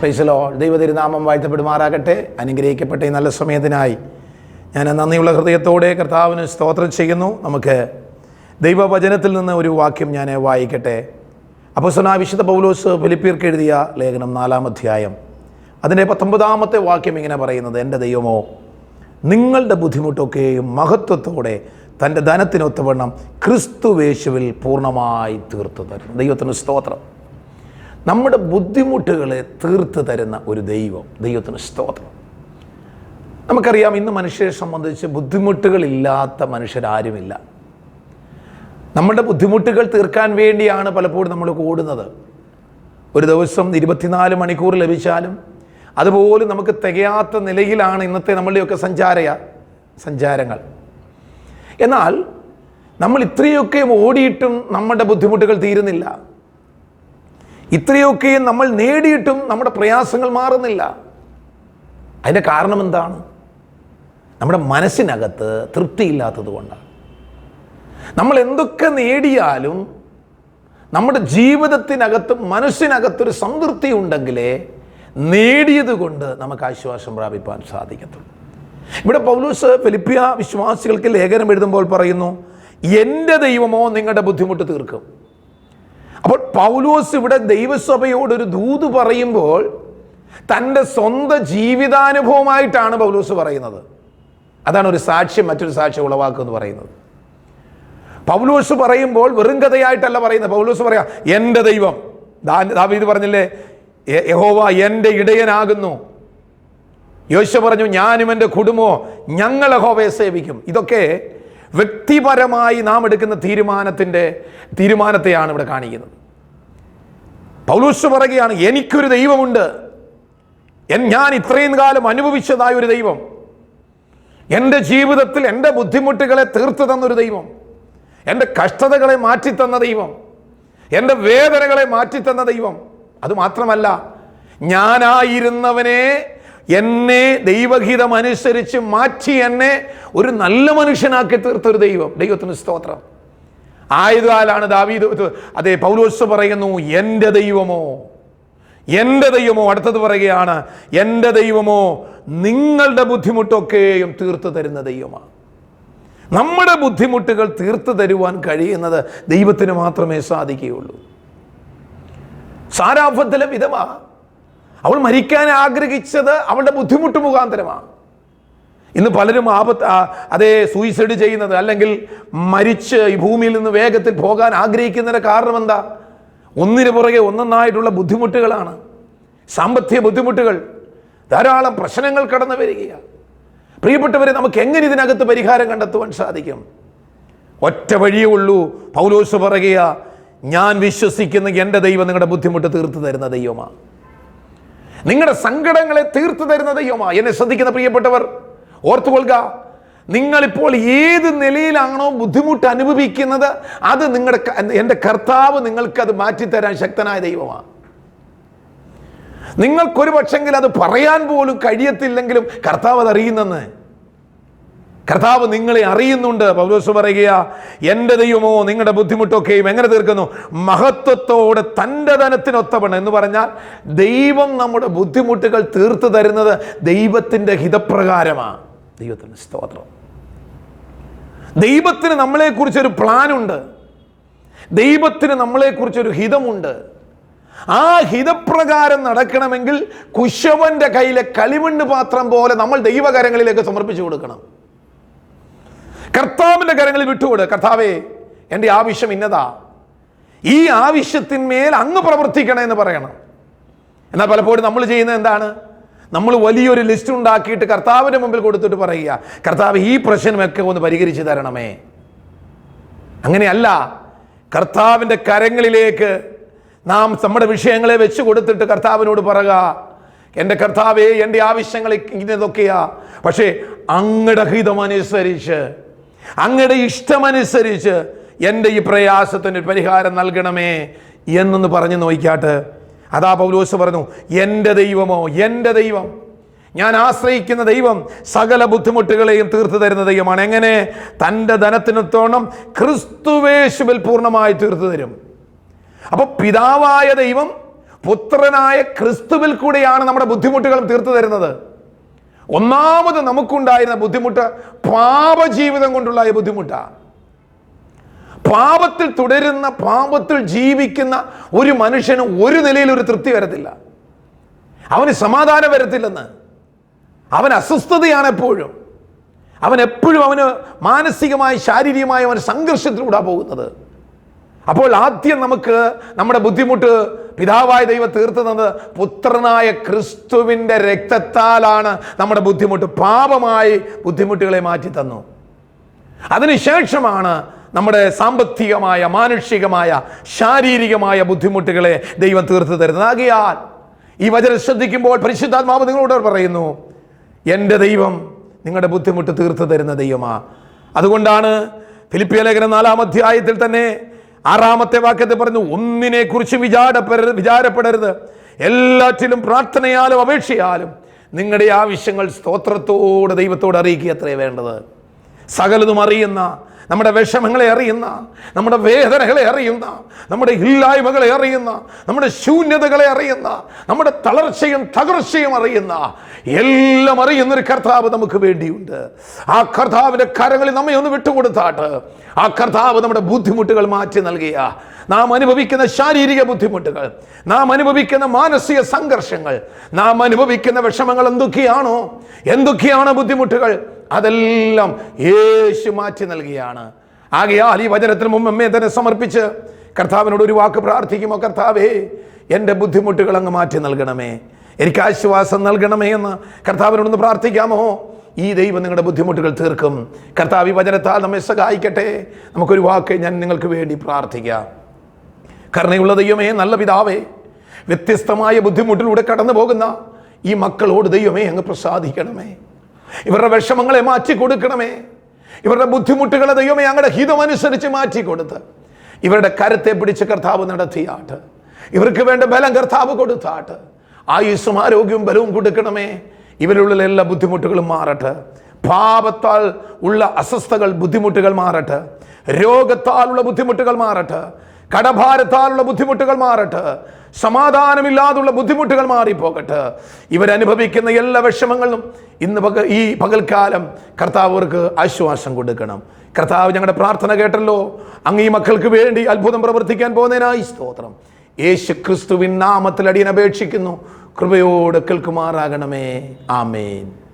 പ്രൈസലോ ദൈവതിരുനാമം വാഴ്ത്തപ്പെടുമാറാകട്ടെ. അനുഗ്രഹിക്കപ്പെട്ട. ഈ നല്ല സമയത്തിനായി ഞാൻ നന്ദിയുള്ള ഹൃദയത്തോടെ കർത്താവിന് സ്തോത്രം ചെയ്യുന്നു. നമുക്ക് ദൈവവചനത്തിൽ നിന്ന് ഒരു വാക്യം ഞാൻ വായിക്കട്ടെ. അപ്പോൾ വിശുദ്ധ പൗലോസ് ഫിലിപ്പിയർക്ക് എഴുതിയ ലേഖനം നാലാം അധ്യായം. അതിന്റെ പത്തൊമ്പതാമത്തെ വാക്യം ഇങ്ങനെ പറയുന്നത് എന്റെ ദൈവമോ നിങ്ങളുടെ ബുദ്ധിമുട്ടൊക്കെയും മഹത്വത്തോടെ തന്റെ ധനത്തിനൊത്തവണ്ണം ക്രിസ്തുവേശുവിൽ പൂർണമായി തീർത്തു തരും ദൈവത്തിന് സ്തോത്രം. നമ്മുടെ ബുദ്ധിമുട്ടുകളെ തീർത്ത് തരുന്ന ഒരു ദൈവം ദൈവത്തിന് സ്തോത്രം. നമുക്കറിയാം ഇന്ന് മനുഷ്യരെ സംബന്ധിച്ച് ബുദ്ധിമുട്ടുകളില്ലാത്ത മനുഷ്യരാരുമില്ല. നമ്മുടെ ബുദ്ധിമുട്ടുകൾ തീർക്കാൻ വേണ്ടിയാണ് പലപ്പോഴും നമ്മൾ കൂടുന്നത് ഒരു ദിവസം ഇരുപത്തിനാല് മണിക്കൂർ ലഭിച്ചാലും അതുപോലും നമുക്ക് തികയാത്ത നിലയിലാണ് ഇന്നത്തെ നമ്മളുടെയൊക്കെ സഞ്ചാരയ സഞ്ചാരങ്ങൾ. എന്നാൽ നമ്മൾ ഇത്രയൊക്കെ ഓടിയിട്ടും നമ്മുടെ ബുദ്ധിമുട്ടുകൾ തീരുന്നില്ല. ഇത്രയൊക്കെയും നമ്മൾ നേടിയിട്ടും നമ്മുടെ പ്രയാസങ്ങൾ മാറുന്നില്ല. അതിന്റെ കാരണം എന്താണ്? നമ്മുടെ മനസ്സിനകത്ത് തൃപ്തിയില്ലാത്തത് കൊണ്ടാണ്. നമ്മൾ എന്തൊക്കെ നേടിയാലും നമ്മുടെ ജീവിതത്തിനകത്ത് മനസ്സിനകത്തൊരു സംതൃപ്തി ഉണ്ടെങ്കിലേ നേടിയത് കൊണ്ട് നമുക്ക് ആശ്വാസം പ്രാപിപ്പാൻ സാധിക്കത്തുള്ളൂ. ഇവിടെ പൗലൂസ് ഫിലിപ്പിയ വിശ്വാസികൾക്ക് ലേഖനം എഴുതുമ്പോൾ പറയുന്നു എന്റെ ദൈവമോ നിങ്ങളുടെ ബുദ്ധിമുട്ട് തീർക്കും. അപ്പോൾ പൗലോസ് ഇവിടെ ദൈവസഭയോടൊരു ദൂത് പറയുമ്പോൾ തന്റെ സ്വന്തം ജീവിതാനുഭവമായിട്ടാണ് പൗലോസ് പറയുന്നത്. അതാണ് ഒരു സാക്ഷ്യം മറ്റൊരു സാക്ഷ്യം ഉളവാക്കുമെന്ന് പറയുന്നത്. പൗലോസ് പറയുമ്പോൾ വെറും കഥയായിട്ടല്ല പറയുന്നത്. പൗലോസ് പറയാ എന്റെ ദൈവം. ദാവീദ് പറഞ്ഞില്ലേ യഹോവ എന്റെ ഇടയനാകുന്നു. യോശ പറഞ്ഞു ഞാനും എന്റെ കുടുംബവും ഞങ്ങൾ യഹോവയെ സേവിക്കും. ഇതൊക്കെ വ്യക്തിപരമായി നാം എടുക്കുന്ന തീരുമാനത്തിന്റെ തീരുമാനത്തെയാണ് ഇവിടെ കാണിക്കുന്നത്. പൗലൂസ് പറയുകയാണ് എനിക്കൊരു ദൈവമുണ്ട്. ഞാൻ ഇത്രയും കാലം അനുഭവിച്ചതായ ഒരു ദൈവം. എന്റെ ജീവിതത്തിൽ എന്റെ ബുദ്ധിമുട്ടുകളെ തീർത്തു തന്നൊരു ദൈവം. എന്റെ കഷ്ടതകളെ മാറ്റിത്തന്ന ദൈവം. എന്റെ വേദനകളെ മാറ്റിത്തന്ന ദൈവം. അതുമാത്രമല്ല ഞാനായിരുന്നവനെ എന്നെ ദൈവഹിതം അനുസരിച്ച് മാറ്റി എന്നെ ഒരു നല്ല മനുഷ്യനാക്കി തീർത്തൊരു ദൈവം. ദൈവത്തിന് സ്തോത്രം. ആയതുകാലാണ് ദാവീദ് അതെ പൗലോസ് പറയുന്നു എന്റെ ദൈവമോ എന്റെ ദൈവമോ അടുത്തത് പറയുകയാണ് എന്റെ ദൈവമോ നിങ്ങളുടെ ബുദ്ധിമുട്ടൊക്കെയും തീർത്തു തരുന്ന ദൈവമാണ്. നമ്മുടെ ബുദ്ധിമുട്ടുകൾ തീർത്തു തരുവാൻ കഴിയുന്നത് ദൈവത്തിന് മാത്രമേ സാധിക്കുകയുള്ളൂ. സാരാഭത്തിലെ വിധവ അവൾ മരിക്കാൻ ആഗ്രഹിച്ചത് അവളുടെ ബുദ്ധിമുട്ട് മുഖാന്തരമാണ്. ഇന്ന് പലരും ആപത്ത് അതേ സൂയിസൈഡ് ചെയ്യുന്നത് അല്ലെങ്കിൽ മരിച്ച് ഈ ഭൂമിയിൽ നിന്ന് വേഗത്തിൽ പോകാൻ ആഗ്രഹിക്കുന്നതിന് കാരണം എന്താ? ഒന്നിനു പുറകെ ഒന്നൊന്നായിട്ടുള്ള ബുദ്ധിമുട്ടുകളാണ്. സാമ്പത്തിക ബുദ്ധിമുട്ടുകൾ. ധാരാളം പ്രശ്നങ്ങൾ കടന്നു വരികയാണ്. പ്രിയപ്പെട്ടവരെ നമുക്ക് എങ്ങനെ ഇതിനകത്ത് പരിഹാരം കണ്ടെത്തുവാൻ സാധിക്കും? ഒറ്റ വഴിയേ ഉള്ളൂ. പൗലോസ് പറയുക ഞാൻ വിശ്വസിക്കുന്ന എന്റെ ദൈവം നിങ്ങളുടെ ബുദ്ധിമുട്ട് തീർത്തു തരുന്ന ദൈവമാണ്. നിങ്ങളുടെ സങ്കടങ്ങളെ തീർത്തു തരുന്ന ദൈവമാ. എന്നെ ശ്രദ്ധിക്കുന്ന പ്രിയപ്പെട്ടവർ ഓർത്തുകൊള്ളുക. നിങ്ങളിപ്പോൾ ഏത് നിലയിലാണോ ബുദ്ധിമുട്ട് അനുഭവിക്കുന്നത് അത് നിങ്ങളുടെ എന്റെ കർത്താവ് നിങ്ങൾക്ക് അത് മാറ്റിത്തരാൻ ശക്തനായ ദൈവമാണ് നിങ്ങൾക്കൊരു പക്ഷെങ്കിൽ അത് പറയാൻ പോലും കഴിയത്തില്ലെങ്കിലും കർത്താവ് അത് അറിയുന്നെന്ന് കർത്താവ് നിങ്ങളെ അറിയുന്നുണ്ട്. പൗലോസ് പറയുക എന്റെ ദൈവമോ നിങ്ങളുടെ ബുദ്ധിമുട്ടൊക്കെയും എങ്ങനെ തീർക്കുന്നു? മഹത്വത്തോടെ തന്റെ ധനത്തിനൊത്തവണ്ണം. എന്ന് പറഞ്ഞാൽ ദൈവം നമ്മുടെ ബുദ്ധിമുട്ടുകൾ തീർത്തു തരുന്നത് ദൈവത്തിന്റെ ഹിതപ്രകാരമാണ് ദൈവത്തിന്റെ സ്തോത്രം. ദൈവത്തിന് നമ്മളെക്കുറിച്ചൊരു പ്ലാനുണ്ട്. ദൈവത്തിന് നമ്മളെക്കുറിച്ചൊരു ഹിതമുണ്ട്. ആ ഹിതപ്രകാരം നടക്കണമെങ്കിൽ കുശവന്റെ കയ്യിലെ കളിമണ്ണ് പാത്രം പോലെ നമ്മൾ ദൈവകരങ്ങളിലേക്ക് സമർപ്പിച്ചു കൊടുക്കണം. കർത്താവിന്റെ കരങ്ങളിൽ വിട്ടുകൊട് കർത്താവേ എന്റെ ആവശ്യം ഇന്നതാ. ഈ ആവശ്യത്തിന്മേൽ അങ്ങ് പ്രവർത്തിക്കണം എന്ന് പറയണം. എന്നാൽ പലപ്പോഴും നമ്മൾ ചെയ്യുന്നത് എന്താണ്? നമ്മൾ വലിയൊരു ലിസ്റ്റ് ഉണ്ടാക്കിയിട്ട് കർത്താവിന്റെ മുമ്പിൽ കൊടുത്തിട്ട് പറയുക കർത്താവ് ഈ പ്രശ്നമൊക്കെ ഒന്ന് പരിഹരിച്ചു തരണമേ. അങ്ങനെയല്ല. കർത്താവിന്റെ കരങ്ങളിലേക്ക് നാം നമ്മുടെ വിഷയങ്ങളെ വെച്ച് കൊടുത്തിട്ട് കർത്താവിനോട് പറയുക എന്റെ കർത്താവേ എന്റെ ആവശ്യങ്ങൾ ഇതൊക്കെയാ പക്ഷേ അങ്ങയുടെ ഹിതമനുസരിച്ച് അങ്ങയുടെ ഇഷ്ടമനുസരിച്ച് എന്റെ ഈ പ്രയാസത്തിന് പരിഹാരം നൽകണമേ എന്നൊന്ന് പറഞ്ഞു നോക്കിയാട്ട് അതാ പൗലോസ് പറഞ്ഞു എന്റെ ദൈവമോ എന്റെ ദൈവം ഞാൻ ആശ്രയിക്കുന്ന ദൈവം സകല ബുദ്ധിമുട്ടുകളെയും തീർത്തു തരുന്ന ദൈവമാണ്. എങ്ങനെ? തന്റെ ധനത്തിനത്തോണം ക്രിസ്തുവേശുവിൽ പൂർണമായി തീർത്തു തരും. അപ്പോൾ പിതാവായ ദൈവം പുത്രനായ ക്രിസ്തുവിൽ കൂടെയാണ് നമ്മുടെ ബുദ്ധിമുട്ടുകളും തീർത്തു തരുന്നത്. ഒന്നാമത് നമുക്കുണ്ടായിരുന്ന ബുദ്ധിമുട്ട് പാപജീവിതം കൊണ്ടുള്ള ബുദ്ധിമുട്ടാണ് പാപത്തിൽ തുടരുന്ന പാപത്തിൽ ജീവിക്കുന്ന ഒരു മനുഷ്യന് ഒരു നിലയിൽ ഒരു തൃപ്തി വരത്തില്ല. അവന് സമാധാനം വരത്തില്ലെന്ന്. അവൻ അസ്വസ്ഥതയാണ് എപ്പോഴും. അവൻ എപ്പോഴും അവന് മാനസികമായി ശാരീരികമായി അവൻ സംഘർഷത്തിലൂടെ പോകുന്നത്. അപ്പോൾ ആദ്യം നമുക്ക് നമ്മുടെ ബുദ്ധിമുട്ട് പിതാവായ ദൈവം തീർത്തു തന്നത് പുത്രനായ ക്രിസ്തുവിന്റെ രക്തത്താലാണ് നമ്മുടെ ബുദ്ധിമുട്ട്. പാപമായി ബുദ്ധിമുട്ടുകളെ മാറ്റി തന്നു. അതിനുശേഷമാണ് നമ്മുടെ സാമ്പത്തികമായ മാനുഷികമായ ശാരീരികമായ ബുദ്ധിമുട്ടുകളെ ദൈവം തീർത്തു തരുന്നത്. ആകിയാൽ ഈ വചനം ശ്രദ്ധിക്കുമ്പോൾ പരിശുദ്ധാത്മാവ് നിങ്ങളോട് പറയുന്നു എന്റെ ദൈവം നിങ്ങളുടെ ബുദ്ധിമുട്ട് തീർത്തു തരുന്ന ദൈവമാ. അതുകൊണ്ടാണ് ഫിലിപ്പിയ ലേഖനം നാലാം അധ്യായത്തിൽ തന്നെ ആറാമത്തെ വാക്യത്തിൽ പറഞ്ഞു ഒന്നിനെ കുറിച്ച് വിചാരപ്പെടരുത്. വിചാരപ്പെടരുത് എല്ലാറ്റിലും പ്രാർത്ഥനയാലും അപേക്ഷയാലും നിങ്ങളുടെ ആവശ്യങ്ങൾ സ്തോത്രത്തോട് ദൈവത്തോട് അറിയിക്കുക അത്രേ വേണ്ടത്. സകലതും അറിയുന്ന നമ്മുടെ വിഷമങ്ങളെ അറിയുന്ന നമ്മുടെ വേദനകളെ അറിയുന്ന നമ്മുടെ ഇല്ലായ്മകളെ അറിയുന്ന നമ്മുടെ ശൂന്യതകളെ അറിയുന്ന നമ്മുടെ തളർച്ചയും തകർച്ചയും അറിയുന്ന എല്ലാം അറിയുന്ന ഒരു കർത്താവ് നമുക്ക് വേണ്ടിയുണ്ട്. ആ കർത്താവിന്റെ കരങ്ങളിൽ നമ്മെ ഒന്ന് വിട്ടുകൊടുത്താട്ട്. ആ കർത്താവ് നമ്മുടെ ബുദ്ധിമുട്ടുകൾ മാറ്റി നൽകിയ നാം അനുഭവിക്കുന്ന ശാരീരിക ബുദ്ധിമുട്ടുകൾ നാം അനുഭവിക്കുന്ന മാനസിക സംഘർഷങ്ങൾ നാം അനുഭവിക്കുന്ന വിഷമങ്ങൾ എന്തൊക്കെയാണോ എന്തൊക്കെയാണ് ബുദ്ധിമുട്ടുകൾ അതെല്ലാം യേശു മാറ്റി നൽകിയാണ്. ആകയാൽ ഈ വചനത്തിന് മുമ്പ് അമ്മയെ തന്നെ സമർപ്പിച്ച് കർത്താവിനോട് ഒരു വാക്ക് പ്രാർത്ഥിക്കുമോ കർത്താവേ? എന്റെ ബുദ്ധിമുട്ടുകൾ അങ്ങ് മാറ്റി നൽകണമേ. എനിക്ക് ആശ്വാസം നൽകണമേ എന്ന് കർത്താവിനോടൊന്ന് പ്രാർത്ഥിക്കാമോ? ഈ ദൈവം നിങ്ങളുടെ ബുദ്ധിമുട്ടുകൾ തീർക്കും. കർത്താവ് ഈ വചനത്താൽ നമ്മെ സഹായിക്കട്ടെ. നമുക്കൊരു വാക്ക് ഞാൻ നിങ്ങൾക്ക് വേണ്ടി പ്രാർത്ഥിക്കാം. കരുണയുള്ള ദൈവമേ നല്ല പിതാവേ വ്യത്യസ്തമായ ബുദ്ധിമുട്ടിലൂടെ കടന്നു പോകുന്ന ഈ മക്കളോട് ദൈവമേ അങ്ങ് പ്രസാദിക്കണമേ. ഇവരുടെ വിഷമങ്ങളെ മാറ്റി കൊടുക്കണമേ. ഇവരുടെ ബുദ്ധിമുട്ടുകളെ ദൈവമേ അങ്ങടെ ഹിതമനുസരിച്ച് മാറ്റി കൊടുത്ത് ഇവരുടെ കരത്തെ പിടിച്ച് കർത്താവ് നടത്തിയാട്ട്. ഇവർക്ക് വേണ്ട ബലം കർത്താവ് കൊടുത്താട്ട്. ആയുസ്സും ആരോഗ്യവും ബലവും കൊടുക്കണമേ. ഇവരുള്ള എല്ലാ ബുദ്ധിമുട്ടുകളും മാറട്ടെ. പാപത്താൽ ഉള്ള അസ്വസ്ഥകൾ ബുദ്ധിമുട്ടുകൾ മാറട്ടെ. രോഗത്താലുള്ള ബുദ്ധിമുട്ടുകൾ മാറട്ടെ. കടഭാരത്താലുള്ള ബുദ്ധിമുട്ടുകൾ മാറട്ടെ. സമാധാനമില്ലാതുള്ള ബുദ്ധിമുട്ടുകൾ മാറിപ്പോകട്ടെ. ഇവരനുഭവിക്കുന്ന എല്ലാ വിഷമങ്ങളും ഇന്ന് പക ഈ പകൽക്കാലം കർത്താവ് അവർക്ക് ആശ്വാസം കൊടുക്കണം. കർത്താവ് ഞങ്ങളുടെ പ്രാർത്ഥന കേട്ടല്ലോ. അങ്ങ് ഈ മക്കൾക്ക് വേണ്ടി അത്ഭുതം പ്രവർത്തിക്കാൻ പോകുന്നതിനായി സ്തോത്രം. യേശു ക്രിസ്തുവിൻ നാമത്തിൽ അടിയൻ അപേക്ഷിക്കുന്നു. കൃപയോട് കേൾക്കുമാറാകണമേ. ആമേൻ.